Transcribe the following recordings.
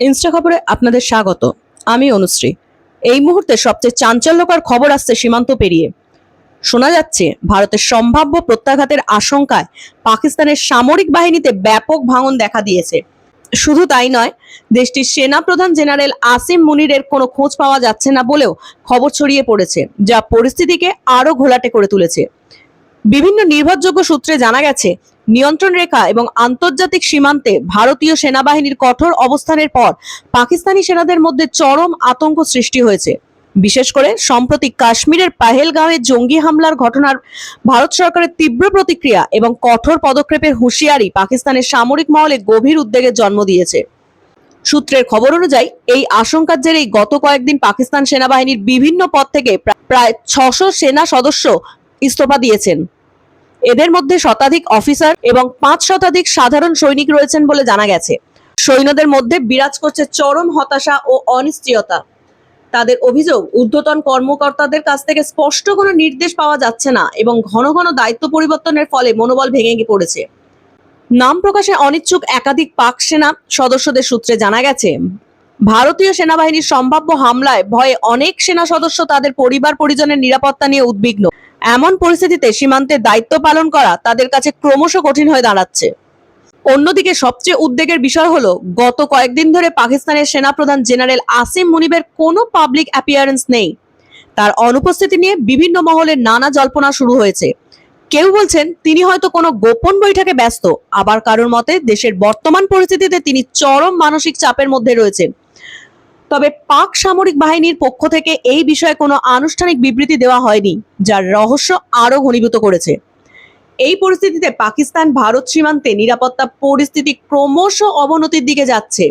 Insta খবরে আপনাদের স্বাগত। আমি অনুশ্রী। এই মুহূর্তে সবচেয়ে চাঞ্চল্যকর খবর আসছে সীমান্ত পেরিয়ে। শোনা যাচ্ছে, ভারতের সম্ভাব্য প্রত্যাঘাতের আশঙ্কায় পাকিস্তানের সামরিক বাহিনীতে ব্যাপক ভাঙন দেখা দিয়েছে। শুধু তাই নয়, দেশটির সেনা প্রধান জেনারেল আসিম মুনিরের কোনো খোঁজ পাওয়া যাচ্ছে না বলেও খবর ছড়িয়ে পড়েছে, যা পরিস্থিতিকে আরও ঘোলাটে করে তুলেছে। বিভিন্ন নির্ভরযোগ্য সূত্রে জানা গেছে নিয়ন্ত্রণ রেখা এবং আন্তর্জাতিক সীমান্তে ভারতীয় সেনাবাহিনীর কঠোর অবস্থানের পর পাকিস্তানি সেনাদের মধ্যে চরম আতঙ্ক সৃষ্টি হয়েছে। বিশেষ করে সম্প্রতি কাশ্মীরের পাহেলগাঁওয়ে জঙ্গি হামলার ঘটনার ভারত সরকারের তীব্র প্রতিক্রিয়া এবং কঠোর পদক্ষেপের হুঁশিয়ারি পাকিস্তানের সামরিক মহলে গভীর উদ্বেগের জন্ম দিয়েছে। সূত্রের খবর অনুযায়ী, এই আশঙ্কার জেরেই গত কয়েকদিন পাকিস্তান সেনাবাহিনীর বিভিন্ন পদ থেকে প্রায় ছশো সেনা সদস্য ইস্তফা দিয়েছেন। এদের মধ্যে শতাধিক অফিসার এবং পাঁচ শতাধিক সাধারণ সৈনিক রয়েছেন বলে জানা গেছে। সৈন্যদের মধ্যে বিরাজ করছে চরম হতাশা ও অনিশ্চয়তা। তাদের অভিযোগ, ঊর্ধ্বতন কর্মকর্তাদের কাছ থেকে স্পষ্ট কোনো নির্দেশ পাওয়া যাচ্ছে না এবং ঘন ঘন দায়িত্ব পরিবর্তনের ফলে মনোবল ভেঙে গিয়ে পড়েছে। নাম প্রকাশে অনিচ্ছুক একাধিক পাক সেনা সদস্যদের সূত্রে জানা গেছে, ভারতীয় সেনাবাহিনীর সম্ভাব্য হামলায় ভয়ে অনেক সেনা সদস্য তাদের পরিবার পরিজনের নিরাপত্তা নিয়ে উদ্বিগ্ন। এমন পরিস্থিতিতে সীমান্তে দায়িত্ব পালন করা তাদের কাছে ক্রমশ কঠিন হয়ে দাঁড়াচ্ছে। অন্যদিকে সবচেয়ে উদ্বেগের বিষয় হলো, গত কয়েকদিন ধরে পাকিস্তানের সেনাপ্রধান জেনারেল আসিম মুনিবের কোনো পাবলিক অ্যাপিয়ারেন্স নেই। তার অনুপস্থিতি নিয়ে বিভিন্ন মহলে নানা জল্পনা শুরু হয়েছে। কেউ বলছেন, তিনি হয়তো কোনো গোপন বৈঠকে ব্যস্ত, আবার কারোর মতে দেশের বর্তমান পরিস্থিতিতে তিনি চরম মানসিক চাপের মধ্যে রয়েছেন। তবে পাক সামরিক বাহিনীর পক্ষ থেকে এই বিষয়ে কোনো আনুষ্ঠানিক বিবৃতি দেওয়া হয়নি, যার রহস্য আরও ঘনীভূত করেছে। এই পরিস্থিতিতে পাকিস্তান ভারত সীমান্তে নিরাপত্তা পরিস্থিতি ক্রমশ অবনতির দিকে যাচ্ছে।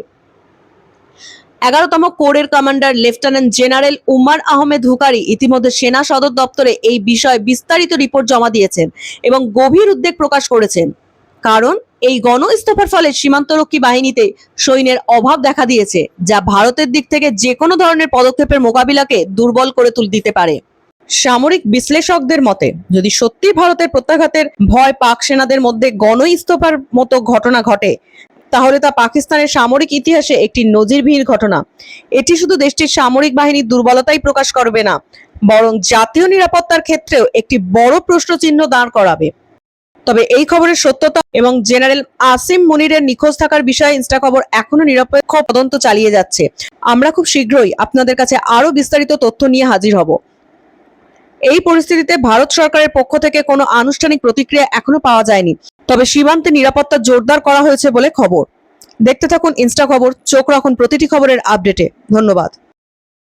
এগারোতম কোরের commander lieutenant general Umar Ahmed Hukari ইতিমধ্যে সেনা সদর দপ্তরে এই বিষয়ে বিস্তারিত রিপোর্ট জমা দিয়েছেন এবং গভীর উদ্বেগ প্রকাশ করেছেন। কারণ এই গণ ইস্তফার ফলে সীমান্তরক্ষী বাহিনীতে সৈন্যের অভাব দেখা দিয়েছে, যা ভারতের দিক থেকে যে কোনো ধরনের পদক্ষেপের মোকাবিলাকে দুর্বল করে তুল, দিতে পারে। সামরিক বিশ্লেষকদের মতে, যদি সত্যি ভারতের প্রত্যাঘাতের ভয় পাক সেনাদের মধ্যে গণ ইস্তফার মতো ঘটনা ঘটে, তাহলে তা পাকিস্তানের সামরিক ইতিহাসে একটি নজিরবিহীন ঘটনা। এটি শুধু দেশটির সামরিক বাহিনীর দুর্বলতাই প্রকাশ করবে না, বরং জাতীয় নিরাপত্তার ক্ষেত্রেও একটি বড় প্রশ্নচিহ্ন দাঁড় করাবে। তবে এই খবরের সত্যতা এবং জেনারেল আসিম মুনিরের নিখোঁজ থাকার বিষয়ে ইনস্টা খবর এখনও নিরপেক্ষ তদন্ত চালিয়ে যাচ্ছে। আমরা খুব শীঘ্রই আপনাদের কাছে আরও বিস্তারিত তথ্য নিয়ে হাজির হব। এই পরিস্থিতিতে ভারত সরকারের পক্ষ থেকে কোনো আনুষ্ঠানিক প্রতিক্রিয়া এখনও পাওয়া যায়নি। তবে সীমান্তে নিরাপত্তা জোরদার করা হয়েছে বলে খবর। দেখতে থাকুন ইনস্টা খবর, চোখ রাখুন প্রতিটি খবরের আপডেটে। ধন্যবাদ।